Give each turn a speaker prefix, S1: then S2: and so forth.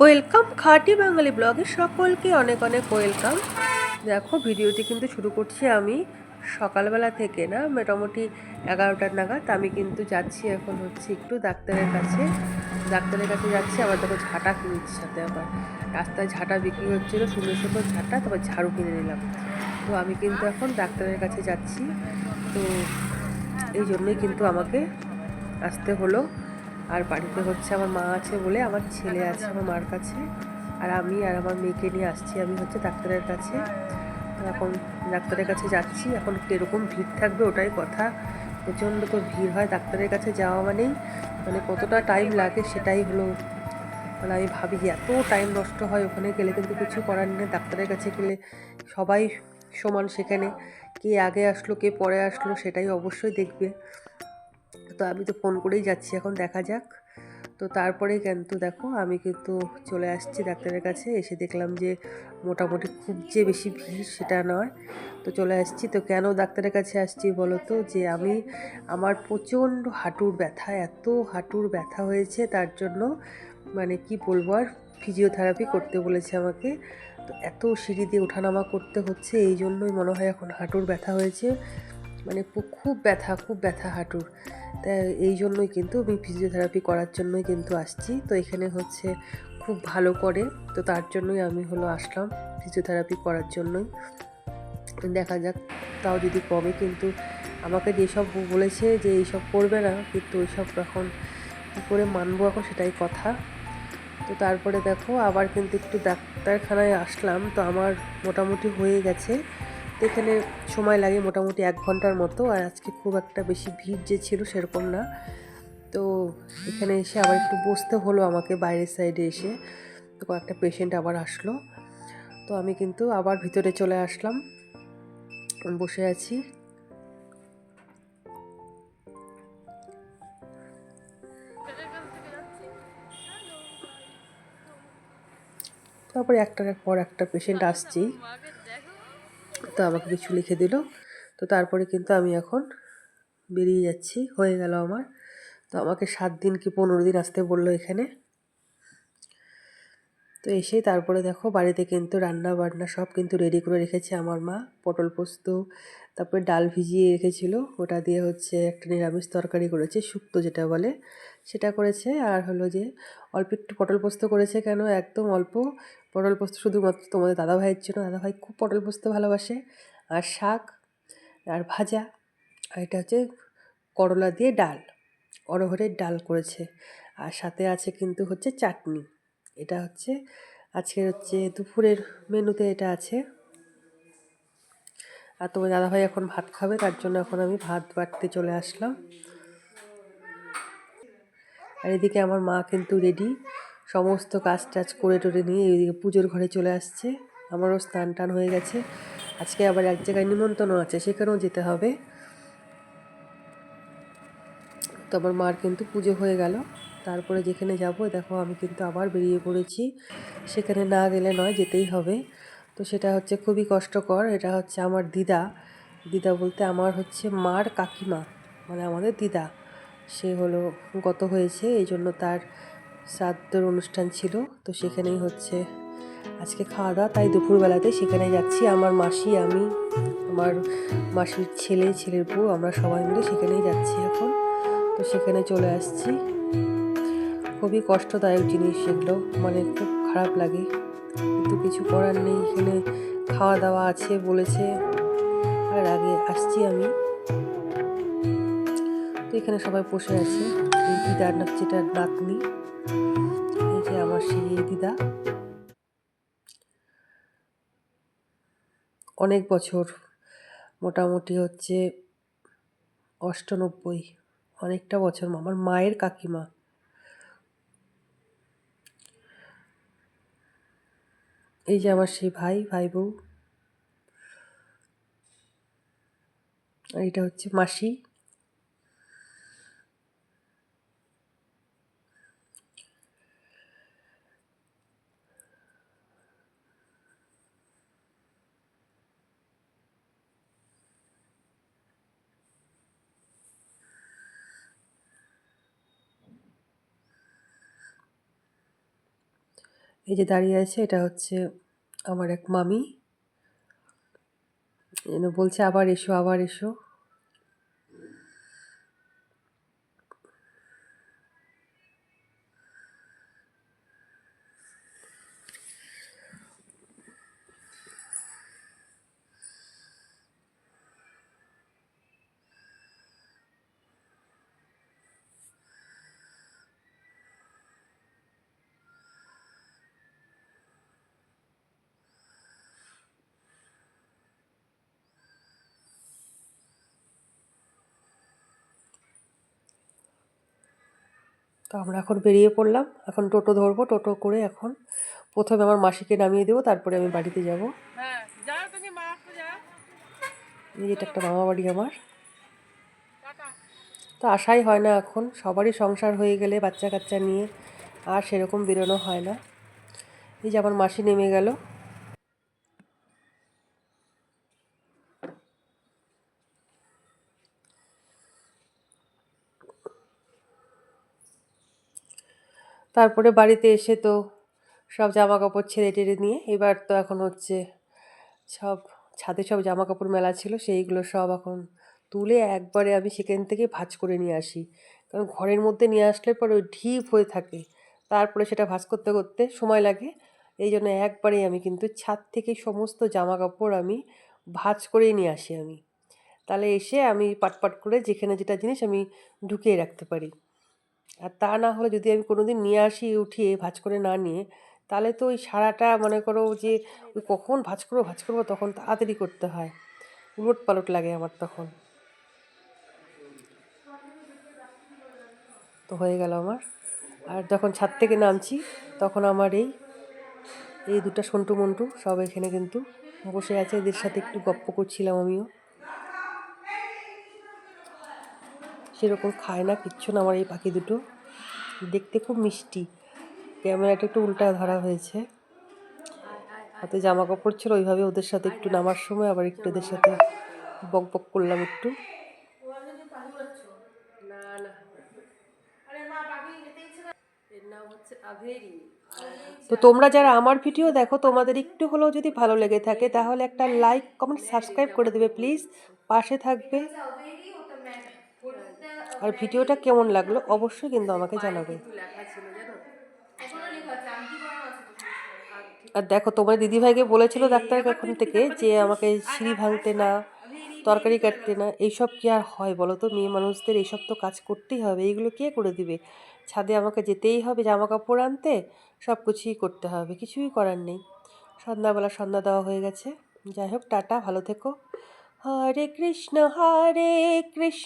S1: Welcome খাঁটি বাঙালি ব্লগে সকলকে অনেক অনেক ওয়েলকাম। দেখো, ভিডিওটি কিন্তু শুরু করছি আমি সকালবেলা থেকে না, মোটামুটি এগারোটার নাগাদ। আমি কিন্তু যাচ্ছি এখন হচ্ছে একটু ডাক্তারের কাছে। ডাক্তারের কাছে যাচ্ছি আবার দেখো ঝাঁটা কিনেছি সাথে আবার। রাস্তায় ঝাঁটা বিক্রি হচ্ছিল, সুন্দর সুন্দর ঝাঁটা, তারপর ঝাড়ু কিনে নিলাম। তো আমি কিন্তু এখন ডাক্তারের কাছে যাচ্ছি। তো এই জন্যই কিন্তু আমাকে আসতে হলো। আর বাড়িতে হচ্ছে আমার মা আছে বলে, আমার ছেলে আছে, আমার মার কাছে। আর আমি আর আমার মেয়েকে নিয়ে আসছি, আমি হচ্ছে ডাক্তারের কাছে। এখন ডাক্তারের কাছে যাচ্ছি, এখন কীরকম ভিড় থাকবে ওটাই কথা। প্রচণ্ড তো ভিড় হয় ডাক্তারের কাছে যাওয়া মানেই মানে কতটা টাইম লাগে সেটাই হলো। মানে আমি ভাবি এত টাইম নষ্ট হয় ওখানে গেলে, কিন্তু কিছু করার নেই। ডাক্তারের কাছে গেলে সবাই সমান সেখানে। কে আগে আসলো, কে পরে আসলো, সেটাই অবশ্যই দেখবে। তো আমি তো ফোন করেই যাচ্ছি, এখন দেখা যাক। তো তারপরে কিন্তু দেখো, আমি কিন্তু চলে আসছি ডাক্তারের কাছে, এসে দেখলাম যে মোটামুটি খুব যে বেশি ভিড় সেটা নয়। তো চলে আসছি, তো কেন ডাক্তারের কাছে আসছি বলো তো? যে আমি, আমার প্রচণ্ড হাঁটুর ব্যথা, এত হাঁটুর ব্যথা হয়েছে, তার জন্য মানে কি বলব আর ফিজিওথেরাপি করতে বলেছে আমাকে। তো এত সিঁড়ি দিয়ে ওঠানামা করতে হচ্ছে, এই জন্যই মনে হয় এখন হাঁটুর ব্যথা হয়েছে। মানে খুব ব্যথা খুব ব্যথা হাঁটুর। তা এই জন্যই কিন্তু আমি ফিজিওথেরাপি করার জন্যই কিন্তু আসছি। তো এখানে হচ্ছে খুব ভালো করে, তো তার জন্যই আমি হলো আসলাম ফিজিওথেরাপি করার জন্যই। দেখা যাক, তাও যদি কমে কিন্তু আমাকে যেসব বলেছে যে এইসব করবে না, কিন্তু ওইসব এখন কী করে মানবো এখন সেটাই কথা। তো তারপরে দেখো, আবার কিন্তু একটু ডাক্তারখানায় আসলাম, তো আমার মোটামুটি হয়ে গেছে। এখানে সময় লাগে মোটামুটি এক ঘণ্টার মতো, আর আজকে খুব একটা বেশি ভিড় যে ছিল সেরকম না। তো এখানে এসে আবার একটু বসতে হলো আমাকে বাইরের সাইডে এসে। তো কয়েকটা পেশেন্ট আবার আসলো। তো আমি কিন্তু আবার ভিতরে চলে আসলাম। বসে আছি। তারপরে একটার পর একটা পেশেন্ট আসছেই তো আমাকে কিছু লিখে দিল। তো তারপরে কিন্তু আমি এখন বেরিয়ে যাচ্ছি, হয়ে গেল আমার। তো আমাকে সাত দিন কি পনেরো দিন আসতে বলল এখানে। তো এসেই তারপরে দেখো বাড়িতে কিন্তু রান্না বান্না সব কিন্তু রেডি করে রেখেছে আমার মা। পটল পোস্ত, তারপরে ডাল ভিজিয়ে রেখেছিল। ওটা দিয়ে হচ্ছে একটা নিরামিষ তরকারি করেছে, শুক্তো যেটা বলে, সেটা করেছে। আর হলো যে অল্প একটু পটল পোস্ত করেছে কেন? একদম অল্প। পটল পোস্ত শুধুমাত্র তোমাদের দাদাভাইয়ের জন্য। দাদাভাই খুব পটল পোস্ত ভালোবাসে। আর শাক, আর ভাজা, আর এটা হচ্ছে করলা দিয়ে ডাল। অরহরের ডাল করেছে। আর সাথে আছে কিন্তু হচ্ছে চাটনি। এটা হচ্ছে আজকে হচ্ছে দুপুরের মেনুতে এটা আছে। আর তোমার দাদাভাই এখন ভাত খাবে, তার জন্য এখন আমি ভাত বাড়তে চলে আসলাম। আর এদিকে আমার মা কিন্তু রেডি সমস্ত কাজ টাজ করে টোরে নিয়ে এদিকে পুজোর ঘরে চলে আসছে। আমারও স্নান টান হয়ে গেছে। আজকে আবার এক জায়গায় নিমন্ত্রণ আছে, সেখানেও যেতে হবে। তো আমার মার কিন্তু পুজো হয়ে গেল। তারপরে যেখানে যাব, দেখো আমি কিন্তু আবার বেরিয়ে পড়েছি। সেখানে না গেলে নয়, যেতেই হবে। তো সেটা হচ্ছে খুবই কষ্টকর। এটা হচ্ছে আমার দিদা। দিদা বলতে আমার হচ্ছে মার কাকিমা মানে আমাদের দিদা। সে হলো, গত হয়েছে এই জন্য তার শ্রাদ্ধর অনুষ্ঠান ছিল। তো সেখানেই হচ্ছে আজকে খাওয়া দাওয়া। তাই দুপুরবেলাতে সেখানে যাচ্ছি। আমার মাসি, আমি, আমার মাসির ছেলে, ছেলের বউ, আমরা সবাই মিলে সেখানেই যাচ্ছি এখন। তো সেখানে চলে আসছি। খুবই কষ্টদায়ক জিনিস এগুলো। মানে খুব খারাপ লাগে। কিন্তু কিছু করার নেই। এখানে খাওয়া দাওয়া আছে বলেছে। আর আগে আসছি আমি। তো এখানে সবাই বসে আছে। এই দিদার যেটা নাতনি। এই যে আমার সেই দিদা। অনেক বছর মোটামুটি হচ্ছে অষ্টানব্বই। অনেকটা বছর আমার মায়ের কাকিমা। এই যে আমার সেই ভাই ভাই বউ। আর এটা হচ্ছে মাসি। এই যে দাঁড়িয়ে আছে, এটা হচ্ছে আমার এক মামি। যেন বলছে, আবার এসো আবার এসো। তো আমরা এখন বেরিয়ে পড়লাম। এখন টোটো ধরবো। টোটো করে এখন প্রথমে আমার মাসিকে নামিয়ে দেবো। তারপরে আমি বাড়িতে যাব।
S2: হ্যাঁ
S1: যেটা একটা মামা বাড়ি আমার। তো আশাই হয় না এখন। সবারই সংসার হয়ে গেলে বাচ্চা কাচ্চা নিয়ে আর সেরকম বেরোনো হয় না। এই যে আমার মাসি নেমে গেল। তারপরে বাড়িতে এসে তো সব জামা কাপড় ছেড়ে টেড়ে নিয়ে এবার তো এখন হচ্ছে সব ছাদে সব জামা কাপড় মেলা ছিল, সেইগুলো সব এখন তুলে একবারে আমি সেখান থেকে ভাঁজ করে নিয়ে আসি। কারণ ঘরের মধ্যে নিয়ে আসলে পরে ওই ঢিপ হয়ে থাকে। তারপরে সেটা ভাজ করতে করতে সময় লাগে। এই জন্য একবারেই আমি কিন্তু ছাদ থেকে সমস্ত জামা কাপড় আমি ভাজ করেই নিয়ে আসি আমি। তাহলে এসে আমি পাটপাট করে যেখানে যেটা জিনিস আমি ঢুকিয়ে রাখতে পারি। আর তা না হলে যদি আমি কোনো দিন নিয়ে আসি উঠিয়ে ভাঁজ করে না নিয়ে, তাহলে তো ওই সারাটা মনে করো যে ওই কখন ভাঁজ করব ভাঁজ করব তখন তাড়াতাড়ি করতে হয়। উলট পালট লাগে আমার তখন। তো হয়ে গেল আমার। আর যখন ছাদ থেকে নামছি, তখন আমার এই এই দুটা সন্টু মন্টু সব এখানে কিন্তু বসে আছে। এদের সাথে একটু গপ্প করছিলাম আমিও। সেরকম খায় না কিচ্ছু না আমার এই পাখি দুটো। দেখতে খুব মিষ্টি। ক্যামেরাটা একটু উল্টা ধরা হয়েছে। হাতে জামা কাপড় ছিল ওইভাবে ওদের সাথে একটু নামার সময় আবার একটু ওদের সাথে বক বক করলাম একটু। তো তোমরা যারা আমার ভিডিও দেখো তোমাদের একটু হলেও যদি ভালো লেগে থাকে তাহলে একটা লাইক কমেন্ট সাবস্ক্রাইব করে দেবে প্লিজ। পাশে থাকবে। আর ভিডিওটা কেমন লাগল অবশ্যই কিন্তু আমাকে জানাবে। আর দেখো তোমার দিদিভাইকে বলেছিল ডাক্তার এখন থেকে যে আমাকে সিঁড়ি ভাঙতে না তরকারি কাটতে না এইসব কি আর হয় বলো তো? মেয়ে মানুষদের এইসব তো কাজ করতেই হবে এইগুলো কে করে দিবে? ছাদে আমাকে যেতেই হবে জামা কাপড় আনতে সব কিছুই করতে হবে কিছুই করার নেই। সন্ধ্যাবেলা সন্ধ্যা দেওয়া হয়ে গেছে যাই হোক টাটা ভালো থেকো। হরে কৃষ্ণ হরে কৃষ্ণ।